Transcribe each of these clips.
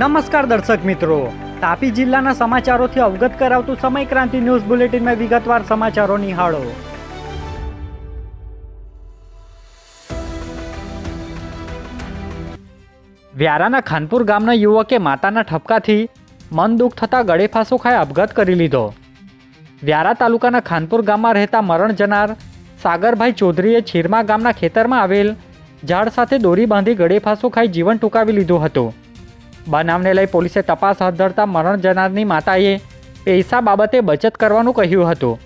નમસ્કાર દર્શક મિત્રો. તાપી જિલ્લાના સમાચારોથી અવગત કરાવતું સમય ક્રાંતિ ન્યૂઝ બુલેટિનમાં વિગતવાર સમાચારો નિહાળો. વ્યારાના ખાનપુર ગામના યુવકે માતાના ઠપકાથી મન દુઃખ થતાં ગળે ખાઈ અપઘાત કરી લીધો. વ્યારા તાલુકાના ખાનપુર ગામમાં રહેતા મરણ જનાર સાગરભાઈ ચૌધરીએ છીરમા ગામના ખેતરમાં આવેલ ઝાડ સાથે દોરી બાંધી ગળે ફાંસો ખાઈ જીવન ટૂંકાવી લીધું હતું. બનાવને લઈ પોલીસે તપાસ હાથ ધરતા મરણ જનારની માતાએ પૈસા બાબતે બચત કરવાનું કહ્યું હતું.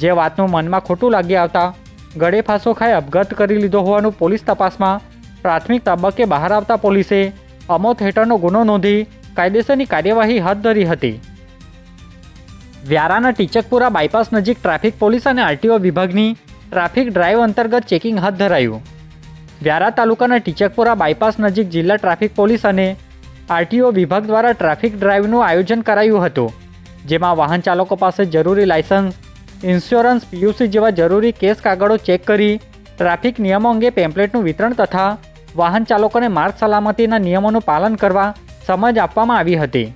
જે વાતનું મનમાં ખોટું લાગી આવતા ગળે ફાંસો ખાઈ અપઘાત કરી લીધો હોવાનું પોલીસ તપાસમાં પ્રાથમિક તબક્કે બહાર આવતા પોલીસે અમોત હેઠળનો ગુનો નોંધી કાયદેસરની કાર્યવાહી હાથ ધરી હતી. વ્યારાના ટીચકપુરા બાયપાસ નજીક ટ્રાફિક પોલીસ અને આરટીઓ વિભાગની ટ્રાફિક ડ્રાઈવ અંતર્ગત ચેકિંગ હાથ ધરાયું. વ્યારા તાલુકાના ટીચકપુરા બાયપાસ નજીક જિલ્લા ટ્રાફિક પોલીસ અને આરટીઓ વિભાગ દ્વારા ટ્રાફિક ડ્રાઈવનું આયોજન કરાયું હતું, જેમાં વાહન ચાલકો પાસે જરૂરી લાયસન્સ, ઇન્સ્યોરન્સ, પીયુસી જેવા જરૂરી કેસ કાગળો ચેક કરી, ટ્રાફિક નિયમો અંગે પેમ્પલેટનું વિતરણ તથા વાહન ચાલકોને માર્ગ સલામતીના નિયમોનું પાલન કરવા સમજ આપવામાં આવી હતી.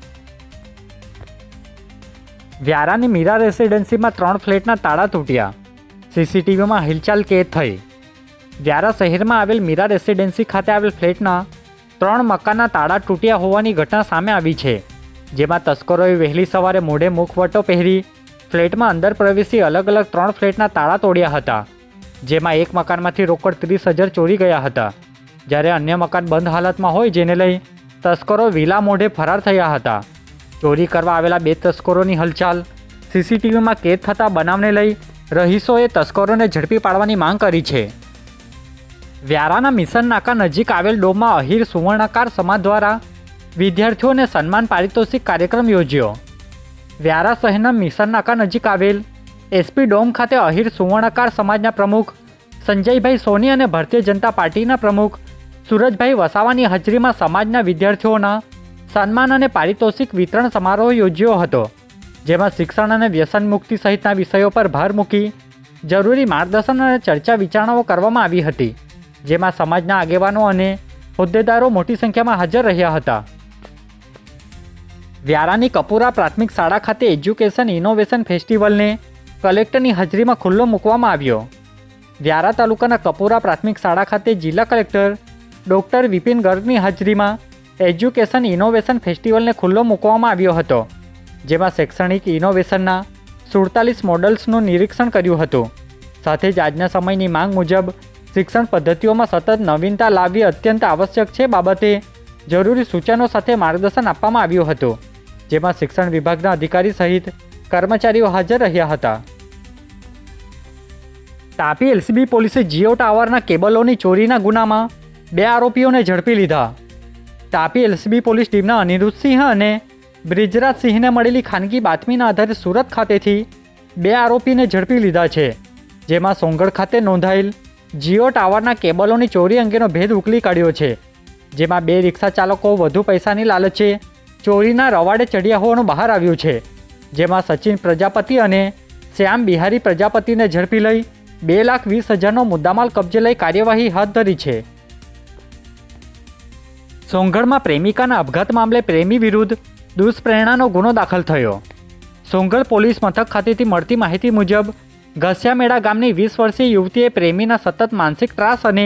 વ્યારાની મીરા રેસિડેન્સીમાં ત્રણ ફ્લેટના તાળા તૂટ્યા. સીસીટીવીમાં હિલચાલ કેદ થઈ. વ્યારા શહેરમાં આવેલ મીરા રેસિડેન્સી ખાતે આવેલ ફ્લેટના ત્રણ મકાનના તાળા તૂટ્યા હોવાની ઘટના સામે આવી છે, જેમાં તસ્કરોએ વહેલી સવારે મોઢે મુખવટો પહેરી ફ્લેટમાં અંદર પ્રવેશી અલગ અલગ ત્રણ ફ્લેટના તાળા તોડ્યા હતા, જેમાં એક મકાનમાંથી રોકડ ત્રીસ હજાર ચોરી ગયા હતા. જ્યારે અન્ય મકાન બંધ હાલતમાં હોય જેને લઈ તસ્કરો વિલા મોઢે ફરાર થયા હતા. ચોરી કરવા આવેલા બે તસ્કરોની હલચાલ, સીસીટીવીમાં કેદ થતા બનાવને લઈ રહીશોએ તસ્કરોને ઝડપી પાડવાની માંગ કરી છે. વ્યારાના મિશન નાકા નજીક આવેલ ડોમમાં અહીર સુવર્ણકાર સમાજ દ્વારા વિદ્યાર્થીઓને સન્માન પારિતોષિક કાર્યક્રમ યોજ્યો. વ્યારા શહેરના મિશન નાકા નજીક આવેલ એસપી ડોમ ખાતે અહીર સુવર્ણકાર સમાજના પ્રમુખ સંજયભાઈ સોની અને ભારતીય જનતા પાર્ટીના પ્રમુખ સુરજભાઈ વસાવાની હાજરીમાં સમાજના વિદ્યાર્થીઓના સન્માન અને પારિતોષિક વિતરણ સમારોહ યોજ્યો હતો, જેમાં શિક્ષણ અને વ્યસન મુક્તિ સહિતના વિષયો પર ભાર મૂકી જરૂરી માર્ગદર્શન અને ચર્ચા વિચારણાઓ કરવામાં આવી હતી. જેમાં સમાજના આગેવાનો અને હોદ્દેદારો મોટી સંખ્યામાં હાજર રહ્યા હતા. વ્યારાની કપૂરા પ્રાથમિક શાળા ખાતે એજ્યુકેશન ઇનોવેશન ફેસ્ટિવલને કલેક્ટરની હાજરીમાં ખુલ્લો મૂકવામાં આવ્યો. વ્યારા તાલુકાના કપૂરા પ્રાથમિક શાળા ખાતે જિલ્લા કલેક્ટર ડૉક્ટર વિપિન ગર્ગની હાજરીમાં એજ્યુકેશન ઇનોવેશન ફેસ્ટિવલને ખુલ્લો મૂકવામાં આવ્યો હતો, જેમાં શૈક્ષણિક ઇનોવેશનના સુડતાલીસ મોડલ્સનું નિરીક્ષણ કર્યું હતું. સાથે જ આજના સમયની માંગ મુજબ શિક્ષણ પદ્ધતિઓમાં સતત નવીનતા લાવવી અત્યંત આવશ્યક છે બાબતે જરૂરી સૂચનો સાથે માર્ગદર્શન આપવામાં આવ્યું હતું, જેમાં શિક્ષણ વિભાગના અધિકારી સહિત કર્મચારીઓ હાજર રહ્યા હતા. તાપી એલસીબી પોલીસે જીઓ ટાવરના કેબલોની ચોરીના ગુનામાં બે આરોપીઓને ઝડપી લીધા. તાપી એલસીબી પોલીસ ટીમના અનિરુદ્ધસિંહ અને બ્રિજરાજસિંહને મળેલી ખાનગી બાતમીના આધારે સુરત ખાતેથી બે આરોપીને ઝડપી લીધા છે, જેમાં સોંગઢ ખાતે નોંધાયેલ જીઓ ટાવરના કેબલોની ચોરી અંગેનો ભેદ ઉકલી કાઢ્યો છે, જેમાં બે રિક્ષા ચાલકો વધુ પૈસાની લાલચે ચોરીના રવાડે ચડ્યા હોવાનું બહાર આવ્યું છે, જેમાં સચિન પ્રજાપતિ અને શ્યામ બિહારી પ્રજાપતિને ઝડપી લઈ બે લાખ વીસ હજારનો મુદ્દામાલ કબજે લઈ કાર્યવાહી હાથ ધરી છે. સોંગઢમાં પ્રેમિકાના અપઘાત મામલે પ્રેમી વિરુદ્ધ દુષ્પ્રેરણાનો ગુનો દાખલ થયો. સોંગઢ પોલીસ મથક ખાતેથી મળતી માહિતી મુજબ ઘસ્યામેડા ગામની વીસ વર્ષીય યુવતીએ પ્રેમીના સતત માનસિક ત્રાસ અને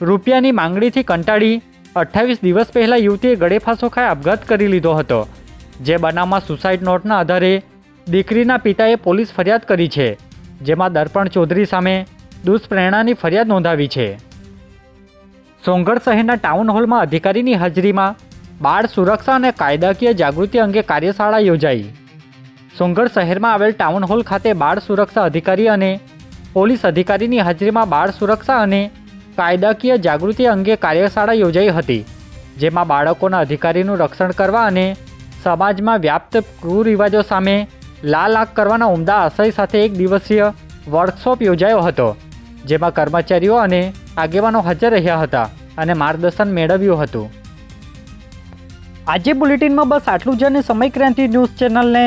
રૂપિયાની માંગણીથી કંટાળી અઠ્ઠાવીસ દિવસ પહેલાં યુવતીએ ગળે ફાંસો ખાઈ આપઘાત કરી લીધો હતો, જે બનાવમાં સુસાઇડ નોટના આધારે દીકરીના પિતાએ પોલીસ ફરિયાદ કરી છે, જેમાં દર્પણ ચૌધરી સામે દુષ્પ્રેરણાની ફરિયાદ નોંધાવી છે. સોંગઢ શહેરના ટાઉન હોલમાં અધિકારીની હાજરીમાં બાળ સુરક્ષા અને કાયદાકીય જાગૃતિ અંગે કાર્યશાળા યોજાઈ. સોંગઢ શહેરમાં આવેલ ટાઉન હોલ ખાતે બાળ સુરક્ષા અધિકારી અને પોલીસ અધિકારીની હાજરીમાં બાળ સુરક્ષા અને કાયદાકીય જાગૃતિ અંગે કાર્યશાળા યોજાઈ હતી, જેમાં બાળકોના અધિકારીનું રક્ષણ કરવા અને સમાજમાં વ્યાપ્ત કુરિવાજો સામે લાલ આંખ કરવાના ઉમદા આશય સાથે એક દિવસીય વર્કશોપ યોજાયો હતો, જેમાં કર્મચારીઓ અને આગેવાનો હાજર રહ્યા હતા અને માર્ગદર્શન મેળવ્યું હતું. આજે બુલેટિનમાં બસ આટલું જ અને સમય ક્રાંતિ ન્યૂઝ ચેનલને